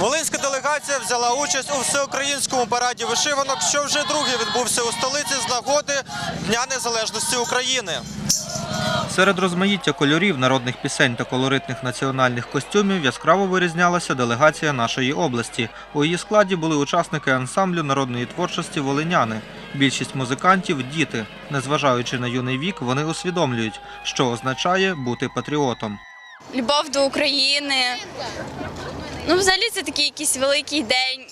Волинська делегація взяла участь у всеукраїнському параді вишиванок, що вже другий відбувся у столиці з нагоди Дня Незалежності України. Серед розмаїття кольорів, народних пісень та колоритних національних костюмів яскраво вирізнялася делегація нашої області. У її складі були учасники ансамблю народної творчості Волиняни. Більшість музикантів діти. Незважаючи на юний вік, вони усвідомлюють, що означає бути патріотом. любов до України. Ну, взагалі, це такий якийсь великий день.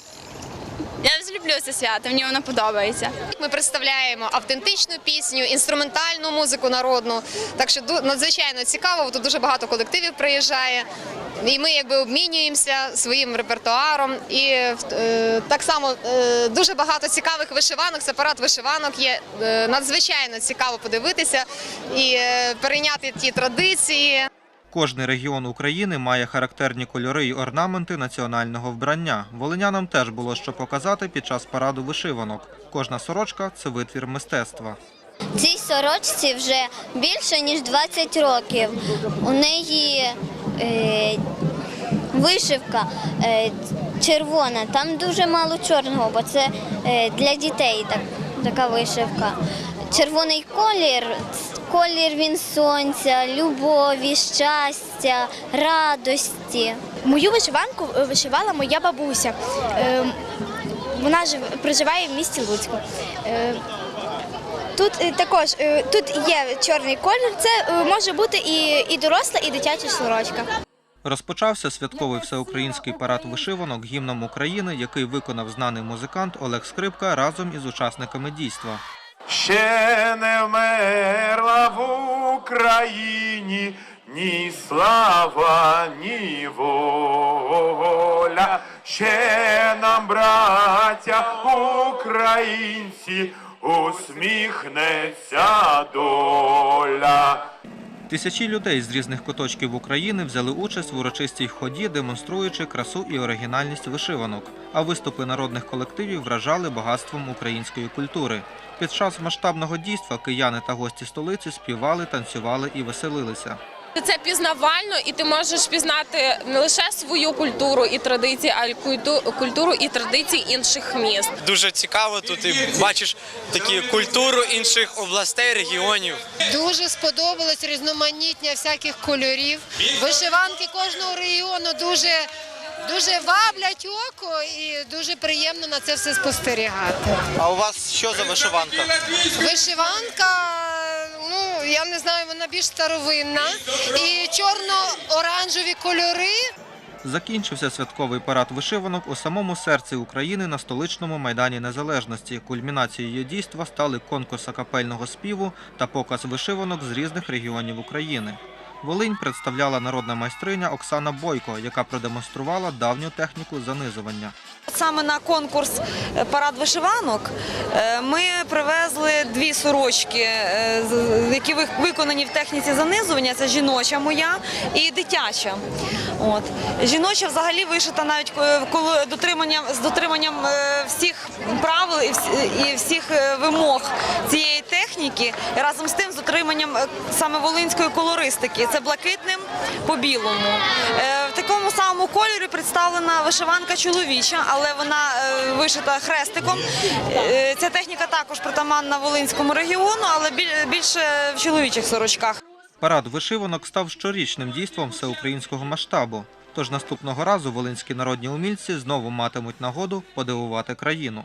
Я люблю це свято, мені воно подобається. Ми представляємо автентичну пісню, інструментальну музику народну. Так що надзвичайно цікаво. Тут дуже багато колективів приїжджає. І ми якби обмінюємося своїм репертуаром. І е, так само е, дуже багато цікавих вишиванок. Це парад вишиванок є е, надзвичайно цікаво подивитися і е, перейняти ті традиції. Кожний регіон України має характерні кольори й орнаменти національного вбрання. Волинянам теж було що показати під час параду вишиванок. Кожна сорочка це витвір мистецтва. Цій сорочці вже більше ніж 20 років. У неї е, вишивка е, червона, там дуже мало чорного, бо це е, для дітей так, така вишивка. Червоний колір, колір він сонця, любові, щастя, радості. Мою вишиванку е, вишивала моя бабуся. Е, Вона жив, проживає в місті Луцьку. Е, Тут е, також е, тут є чорний колір. Це може бути і, і доросла, і дитяча сорочка. Розпочався святковий всеукраїнський парад вишиванок гімном України, який виконав знаний музикант Олег Скрипка разом із учасниками дійства. Ще не вмерла в Україні ні слава, ні воля. Ще нам, браття українці, усміхнеться доля. Тисячі людей з різних куточків України взяли участь в урочистій ході, демонструючи красу і оригінальність вишиванок. А виступи народних колективів вражали багатством української культури. Під час масштабного дійства кияни та гості столиці співали, танцювали і веселилися. Це пізнавально, і ти можеш пізнати не лише свою культуру і традиції, а й культу- культуру і традиції інших міст. дуже цікаво тут і бачиш такі культуру інших областей, регіонів. Дуже сподобалось різноманіття всяких кольорів. Вишиванки кожного регіону дуже, дуже ваблять око і дуже приємно на це все спостерігати. А у вас що за вишиванка? Вишиванка, я не знаю, вона більш старовинна. І чорно-оранжеві кольори. Закінчився святковий парад вишиванок у самому серці України на столичному майдані Незалежності. Кульмінацією дійства стали конкурс акапельного співу та показ вишиванок з різних регіонів України. Волинь представляла народна майстриня Оксана Бойко, яка продемонструвала давню техніку занизування. Саме на конкурс е, парад вишиванок е, ми привезли дві сорочки, е, які виконані в техніці занизування. Це жіноча моя і дитяча. От жіноча взагалі вишита навіть коли дотриманням з дотриманням всіх правил і всіх вимог цієї техніки, і разом з тим з дотриманням е, саме волинської колористики. Це блакитним по білому. Е, В такому самому кольорі представлена вишиванка чоловіча, але вона е, вишита хрестиком. Ця техніка також притаманна Волинському регіону, але більше в чоловічих сорочках. Парад вишиванок став щорічним дійством всеукраїнського масштабу. Тож наступного разу волинські народні умільці знову матимуть нагоду подивувати країну.